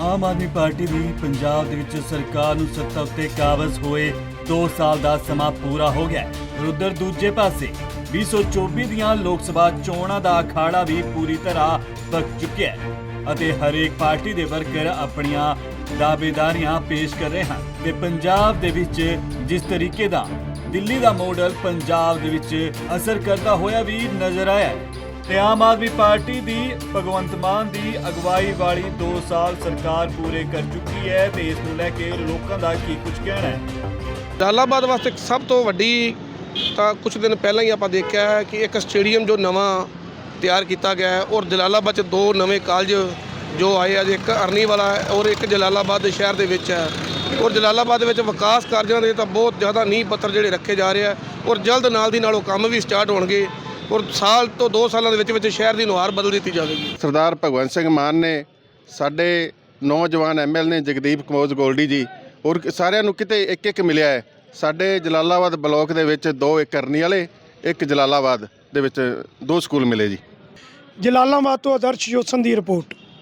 Aam Aadmi party ਦੀ ਪੰਜਾਬ ਦੇ ਵਿੱਚ ਸਰਕਾਰ ਨੂੰ ਸੱਤਾ ਉੱਤੇ ਕਾਬਜ਼ ਹੋਏ 2 ਸਾਲ ਦਾ ਸਮਾਂ ਪੂਰਾ ਹੋ ਗਿਆ ਹੈ। ਉੱਧਰ ਦੂਜੇ ਪਾਸੇ 2024 ਦੀਆਂ ਲੋਕ ਸਭਾ ਚੋਣਾਂ ਦਾ ਅਖਾੜਾ ਵੀ ਪੂਰੀ ਤਰ੍ਹਾਂ ਪੱਕ ਚੁੱਕਿਆ ਹੈ ਅਤੇ ਹਰੇਕ ਪਾਰਟੀ ਦੇ ਵਰਕਰ ਆਪਣੀਆਂ ਦਾਅਵੇਦਾਰੀਆਂ ਪੇਸ਼ ਕਰ ਰਹੇ ਹਨ। ਤੇ ਪੰਜਾਬ ਦੇ ਵਿੱਚ ਜਿਸ ਤਰੀਕੇ ਦਾ ਦਿੱਲੀ ਦਾ ਮਾਡਲ ਪੰਜਾਬ ਦੇ ਵਿੱਚ ਅਸਰ ਕਰਦਾ ਹੋਇਆ ਵੀ ਨਜ਼ਰ ਆਇਆ ਤੇ ਆਮ ਆਦਮੀ ਪਾਰਟੀ ਦੀ ਭਗਵੰਤ ਮਾਨ ਦੀ ਅਗਵਾਈ ਵਾਲੀ 2 ਸਾਲ ਸਰਕਾਰ ਪੂਰੇ ਕਰ ਚੁੱਕੀ ਹੈ ਤੇ ਇਸ ਨੂੰ ਲੈ ਕੇ ਲੋਕਾਂ ਦਾ ਕੀ ਕੁਝ ਕਹਿਣਾ ਹੈ? ਜਲਾਲਾਬਾਦ ਵਾਸਤੇ ਸਭ ਤੋਂ ਵੱਡੀ ਤਾਂ ਕੁਝ ਦਿਨ ਪਹਿਲਾਂ ਹੀ ਆਪਾਂ ਦੇਖਿਆ ਹੈ ਕਿ ਇੱਕ ਸਟੇਡੀਅਮ ਜੋ ਨਵਾਂ ਤਿਆਰ ਕੀਤਾ ਗਿਆ ਹੈ ਔਰ ਜਲਾਲਾਬਾਦ 'ਚ ਦੋ ਨਵੇਂ ਕਾਲਜ ਜੋ ਆਏ ਆ ਇੱਕ ਅਰਨੀ ਵਾਲਾ ਹੈ ਔਰ ਇੱਕ ਜਲਾਲਾਬਾਦ ਦੇ ਸ਼ਹਿਰ ਦੇ ਵਿੱਚ ਹੈ। ਔਰ ਜਲਾਲਾਬਾਦ ਦੇ ਵਿੱਚ ਵਿਕਾਸ ਕਾਰਜਾਂ ਦੇ ਤਾਂ ਬਹੁਤ ਜ਼ਿਆਦਾ ਨੀਂਹ ਪੱਥਰ ਜਿਹੜੇ ਰੱਖੇ ਜਾ ਰਹੇ ਆ ਔਰ ਜਲਦ ਨਾਲ ਦੀ ਨਾਲ ਉਹ ਕੰਮ ਵੀ ਸਟਾਰਟ ਹੋਣਗੇ। ਔਰ ਸਾਲ ਤੋਂ 2 ਸਾਲਾਂ ਦੇ ਵਿੱਚ ਵਿੱਚ ਸ਼ਹਿਰ ਦੀ ਨੁਹਾਰ ਬਦਲ ਦਿੱਤੀ ਜਾਵੇਗੀ। ਸਰਦਾਰ ਭਗਵੰਤ ਸਿੰਘ ਮਾਨ ਨੇ ਸਾਡੇ ਨੌਜਵਾਨ ਐਮਐਲ ਨੇ ਜਗਦੀਪ ਕਮੋਜ਼ ਗੋਲਡੀ ਜੀ ਔਰ ਸਾਰਿਆਂ ਨੂੰ ਕਿਤੇ ਇੱਕ ਇੱਕ ਮਿਲਿਆ ਹੈ। ਸਾਡੇ ਜਲਾਲਾਬਾਦ ਬਲਾਕ ਦੇ ਵਿੱਚ ਦੋ ਇੱਕ ਕਰਨੀ ਵਾਲੇ ਇੱਕ ਜਲਾਲਾਬਾਦ ਦੇ ਵਿੱਚ ਦੋ ਸਕੂਲ ਮਿਲੇ ਜੀ। ਜਲਾਲਾਬਾਦ ਤੋਂ ਆਦਰਸ਼ ਜੋਤਸਨ ਦੀ ਰਿਪੋਰਟ।